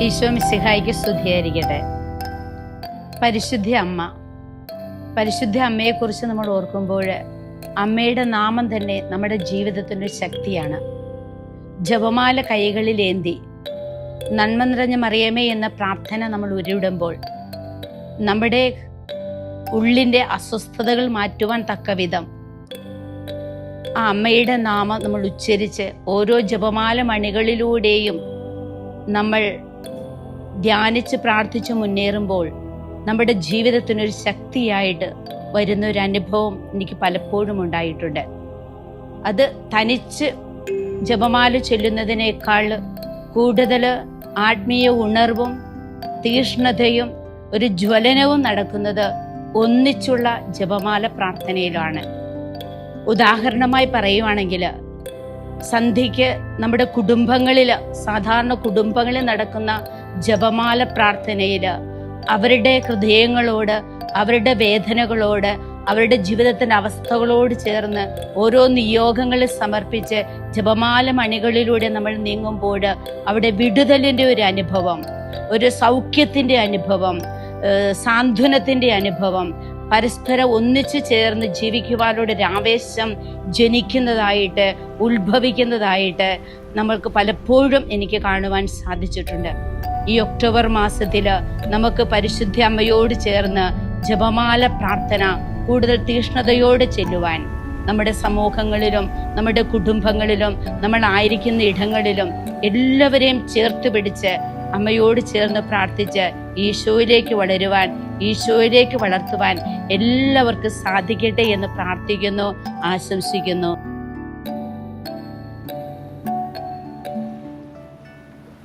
ഈശോ മിസിഹായിക്ക് സ്തുതിയായിരിക്കട്ടെ. പരിശുദ്ധ അമ്മ. പരിശുദ്ധ അമ്മയെക്കുറിച്ച് നമ്മൾ ഓർക്കുമ്പോൾ അമ്മയുടെ നാമം തന്നെ നമ്മുടെ ജീവിതത്തിന്റെ ശക്തിയാണ്. ജപമാല കൈകളിലേന്തി നന്മ നിറഞ്ഞ മറിയമേ എന്ന പ്രാർത്ഥന നമ്മൾ ഉരുവിടുമ്പോൾ നമ്മുടെ ഉള്ളിന്റെ അസ്വസ്ഥതകൾ മാറ്റുവാൻ തക്ക വിധം ആ അമ്മയുടെ നാമം നമ്മൾ ഉച്ചരിച്ച് ഓരോ ജപമാല മണികളിലൂടെയും നമ്മൾ ധ്യാനിച്ച് പ്രാർത്ഥിച്ച് മുന്നേറുമ്പോൾ നമ്മുടെ ജീവിതത്തിനൊരു ശക്തിയായിട്ട് വരുന്ന ഒരു അനുഭവം എനിക്ക് പലപ്പോഴും ഉണ്ടായിട്ടുണ്ട്. അത് തനിച്ച് ജപമാല ചൊല്ലുന്നതിനേക്കാൾ കൂടുതൽ ആത്മീയ ഉണർവും തീഷ്ണതയും ഒരു ജ്വലനവും നടക്കുന്നത് ഒന്നിച്ചുള്ള ജപമാല പ്രാർത്ഥനയിലാണ്. ഉദാഹരണമായി പറയുവാണെങ്കിൽ സന്ധ്യയ്ക്ക് നമ്മുടെ കുടുംബങ്ങളിൽ സാധാരണ കുടുംബങ്ങളിൽ നടക്കുന്ന ജപമാല പ്രാർത്ഥനയിൽ അവരുടെ ഹൃദയങ്ങളോട് അവരുടെ വേദനകളോട് അവരുടെ ജീവിതത്തിന്റെ അവസ്ഥകളോട് ചേർന്ന് ഓരോ നിയോഗങ്ങളിൽ സമർപ്പിച്ച് ജപമാല മണികളിലൂടെ നമ്മൾ നീങ്ങുമ്പോൾ അവിടെ വിടുതലിന്റെ ഒരു അനുഭവം ഒരു സൗഖ്യത്തിന്റെ അനുഭവം സാന്ത്വനത്തിന്റെ അനുഭവം പരസ്പരം ഒന്നിച്ചു ചേർന്ന് ജീവിക്കുവാനുള്ള ആവേശം ജനിക്കുന്നതായിട്ട് ഉത്ഭവിക്കുന്നതായിട്ട് നമ്മൾക്ക് പലപ്പോഴും എനിക്ക് കാണുവാൻ സാധിച്ചിട്ടുണ്ട്. ഈ ഒക്ടോബർ മാസത്തിൽ നമുക്ക് പരിശുദ്ധ അമ്മയോട് ചേർന്ന് ജപമാല പ്രാർത്ഥന കൂടുതൽ തീഷ്ണതയോടെ ചെല്ലുവാൻ നമ്മുടെ സമൂഹങ്ങളിലും നമ്മുടെ കുടുംബങ്ങളിലും നമ്മൾ ആയിരിക്കുന്ന ഇടങ്ങളിലും എല്ലാവരെയും ചേർത്ത് പിടിച്ച് അമ്മയോട് ചേർന്ന് പ്രാർത്ഥിച്ച് ഈശോയിലേക്ക് വളരുവാൻ ഈശോയിലേക്ക് വളർത്തുവാൻ എല്ലാവർക്കും സാധിക്കട്ടെ എന്ന് പ്രാർത്ഥിക്കുന്നു ആശംസിക്കുന്നു.